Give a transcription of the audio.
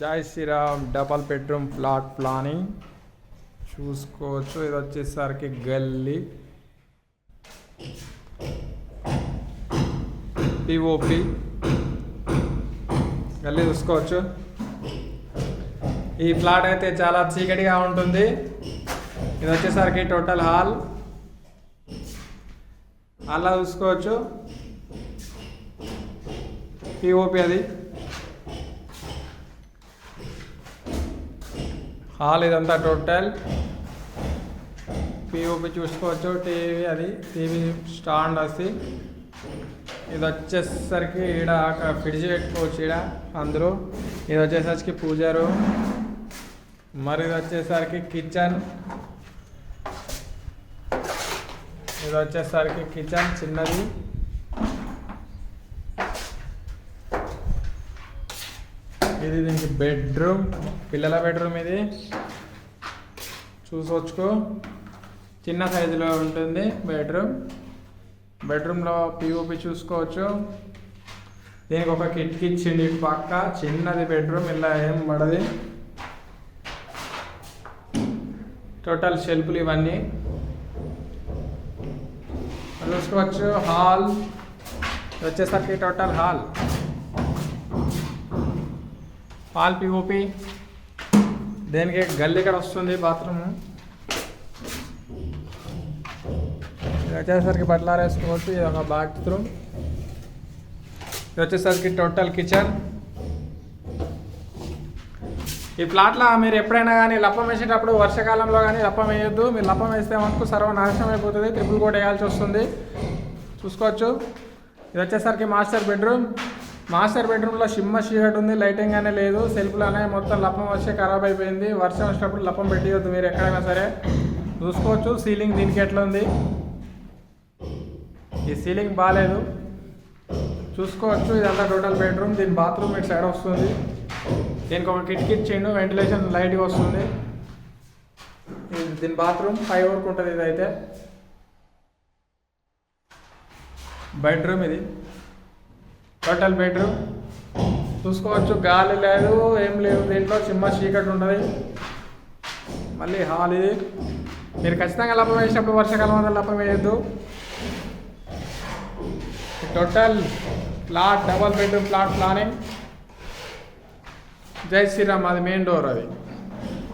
జై Sriram double bedroom flat planning. చూసుకోవచ్చు. ఇది వచ్చేసరికి గల్లీ. పిఓపి గల్లీ చూసుకోవచ్చు. ఈ ఫ్లాట్ అయితే చాలా చీకటిగా ఉంటుంది. ఇది వచ్చేసరికి టోటల్ హాల్. అలా చూసుకోవచ్చు. పిఓపి అది. హాల్ ఇదంతా టోటల్. పిఓపి చూసుకోవచ్చు టీవీ అది టీవీ స్టాండ్ వచ్చి ఇది వచ్చేసరికి ఈడ ఫ్రిడ్జ్ పెట్టుకోవచ్చు ఈడ అందరూ. ఇది వచ్చేసరికి పూజారు మరి ఇది వచ్చేసరికి కిచెన్. ఇది వచ్చేసరికి కిచెన్ చిన్నది. ఇది దీనికి బెడ్రూమ్. పిల్లల బెడ్రూమ్ ఇది. చూసొచ్చుకో. చిన్న సైజులో ఉంటుంది బెడ్రూమ్. బెడ్రూమ్లో పిఓపి చూసుకోవచ్చు. దీనికి ఒక కిటికీ ఇచ్చింది ఇటు పక్క. చిన్నది బెడ్రూమ్ ఇలా ఏం పడది. టోటల్ షెల్ఫ్లు ఇవన్నీ. చూసుకోవచ్చు. హాల్. ఇది వచ్చేసరికి టోటల్ హాల్. హాల్ పిఓపి దేనికి గల్లీ ఇక్కడ వస్తుంది బాత్రూమ్. ఇది వచ్చేసరికి బట్టలారేసుకోవచ్చు ఇది ఒక బాత్రూమ్. ఇది వచ్చేసరికి టోటల్ కిచెన్. ఈ ప్లాట్లో మీరు ఎప్పుడైనా కానీ లప్పం వేసేటప్పుడు వర్షాకాలంలో కానీ లప్పం వేయొద్దు. మీరు లప్పం వేస్తే మనకు సర్వనాశనం అయిపోతుంది ట్రిపుల్ కోట్ వేయాల్సి వస్తుంది. చూసుకోవచ్చు. ఇది వచ్చేసరికి మాస్టర్ బెడ్రూమ్. మాస్టర్ బెడ్రూమ్లో సిమ్మ షీట్ ఉంది లైటింగ్ అనే లేదు సెల్ఫ్లోనే మొత్తం లప్పం వచ్చి ఖరాబ్ అయిపోయింది. వర్షం వచ్చినప్పుడు లప్పం పెట్టేయద్దు మీరు ఎక్కడైనా సరే. చూసుకోవచ్చు సీలింగ్ దీనికి ఎట్లా ఉంది? ఈ సీలింగ్ బాగాలేదు చూసుకోవచ్చు ఇదంతా టోటల్ బెడ్రూమ్ దీని బాత్రూమ్ ఇటు సైడ్ వస్తుంది. దీనికి ఒక కిటికీ ఇచ్చిండు వెంటిలేషన్ లైట్గా వస్తుంది. దీని బాత్రూమ్ ఫైవ్ వరకు ఉంటుంది ఇది అయితే బెడ్రూమ్ ఇది. టోటల్ బెడ్రూమ్ చూసుకోవచ్చు గాలి లేదు ఏం లేదు. దీంట్లో చిమ్మ చీకటి ఉంటుంది మళ్ళీ హాల్ ఇది. మీరు ఖచ్చితంగా లప్పం వేసినప్పుడు వర్షాకాలం వల్ల లప్పం వేయద్దు. Total plot double bedroom plot planning. జై శ్రీరామ్ అది మెయిన్ డోర్ అది.